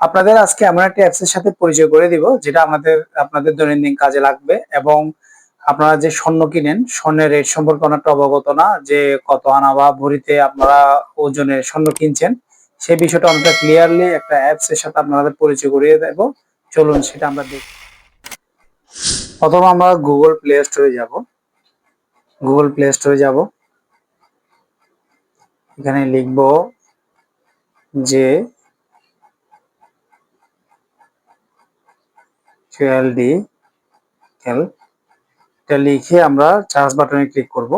আপনাদের আজকে এমন একটা অ্যাপস এর সাথে পরিচয় করে দিব, যেটা আমাদের, আপনাদের দৈনন্দিন কাজে লাগবে এবং আপনারা যে স্বর্ণ কিনেন, স্বর্ণের রেট সম্পর্কে অনেকটা অবগত না, যে কত আনা বা ভরিতে আপনারা ওজনে স্বর্ণ কিনছেন, সেই বিষয়টা অনেকটা ক্লিয়ারলি একটা অ্যাপস এর সাথে আপনাদের পরিচয় করিয়ে দেব। চলুন সেটা আমরা দেখি। প্রথমে আমরা গুগল প্লে স্টোরে যাব। গুগল প্লে স্টোরে যাব। এখানে লিখব যে টুয়েলডি এল এটা লিখে আমরা চার্জ বাটনে ক্লিক করব।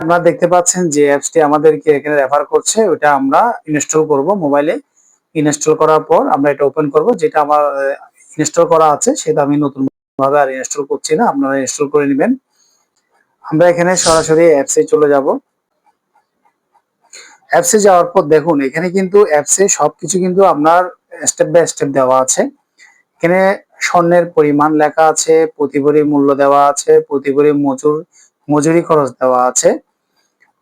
আপনারা দেখতে পাচ্ছেন যে অ্যাপসটি আমাদেরকে এখানে রেফার করছে ওটা আমরা ইনস্টল করব মোবাইলে ইনস্টল করার পর আমরা এটা ওপেন করব, যেটা আমার ইনস্টল করা আছে, সেটা আমি নতুন ভাবে আর ইনস্টল করছি না, আপনারা ইনস্টল করে নেবেন। আমরা এখানে সরাসরি অ্যাপসে চলে যাব। অ্যাপসে যাওয়ার পর দেখুন, এখানে কিন্তু অ্যাপসে সবকিছু কিন্তু আপনার স্টেপ বাই স্টেপ দেওয়া আছে। এখানে স্বর্ণের পরিমাণ লেখা আছে প্রতি ভরি মূল্য দেওয়া আছে প্রতি ভরি মজুর, মজুরি খরচ দেওয়া আছে,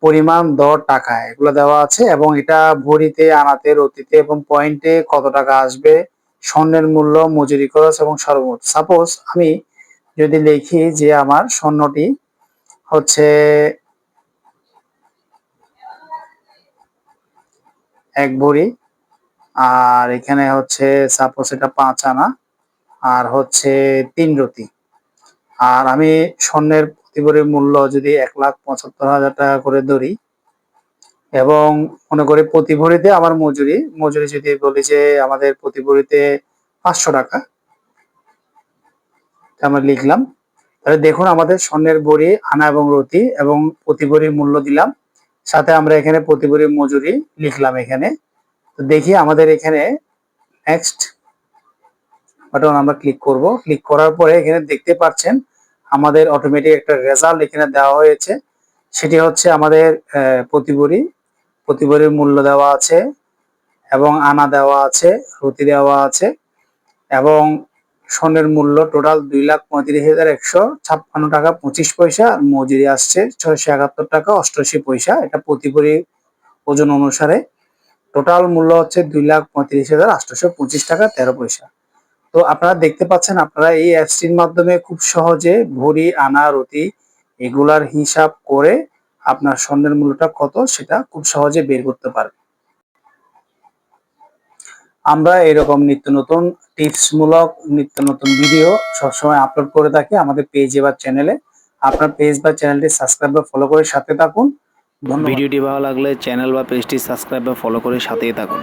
পরিমাণ দর টাকা এগুলো দেওয়া আছে এবং এটা ভরিতে, আনাতে, রতিতে এবং পয়েন্টে কত টাকা আসবে, স্বর্ণের মূল্য, মজুরি খরচ এবং সর্বমোট। সাপোজ আমি যদি লিখি যে আমার স্বর্ণটি হচ্ছে এক ভরি, আর এখানে হচ্ছে সাপোজ এটা পাঁচ আনা আর হচ্ছে তিন রতি আর আমি স্বর্ণের প্রতি ভরির মূল্য যদি এক লাখ পঁচাত্তর হাজার টাকা করে ধরি এবং মনে করি প্রতি ভরিতে আমার মজুরি মজুরি যদি বলি যে আমাদের প্রতি ভরিতে পাঁচশো টাকা আমরা লিখলাম। তাহলে দেখুন আমাদের স্বর্ণের বড়ি, আনা এবং রতি এবং প্রতি ভরির মূল্য দিলাম। সাথে আমরা এখানে প্রতি মজুরি লিখলাম এখানে। তো দেখি আমাদের এখানে নেক্সট বাটন আমরা ক্লিক করব। ক্লিক করার পরে এখানে দেখতে পাচ্ছেন আমাদের অটোমেটিক একটা রেজাল্ট এখানে দেওয়া হয়েছে। সেটি হচ্ছে আমাদের প্রতি ভরি প্রতি মূল্য দেওয়া আছে এবং আনা দেওয়া আছে রতি দেওয়া আছে এবং স্বর্ণের মূল্য টোটাল দুই লাখ পঁয়ত্রিশ হাজার একশো ছাপ্পান্ন টাকা পঁচিশ পয়সা। আর মজুরি আসছে ছয়শো একাত্তর টাকা অষ্টআশি পয়সা। এটা প্রতি ভরি ওজন অনুসারে। টোটাল মূল্য হচ্ছে দুই লাখ পঁয়ত্রিশ হাজার আটশোশো পঁচিশ টাকা তেরো পয়সা। তো আপনারা দেখতে পাচ্ছেন, আপনারা এই অ্যাপসটির মাধ্যমে খুব সহজে ভরি, আনা রতি এগুলার হিসাব করে আপনার স্বর্ণের মূল্যটা কত সেটা খুব সহজে বের করতে পারবেন। আমরা এরকম নিত্য নতুন টিপস মূলক নিত্য নতুন ভিডিও সবসময় আপলোড করে থাকি আমাদের পেজে বা চ্যানেলে। আপনার পেজ বা চ্যানেলটি সাবস্ক্রাইব বা ফলো করে সাথে থাকুন। ভিডিওটি ভালো লাগলে চ্যানেল বা পেজটি সাবস্ক্রাইব বা ফলো করে সাথেই থাকুন।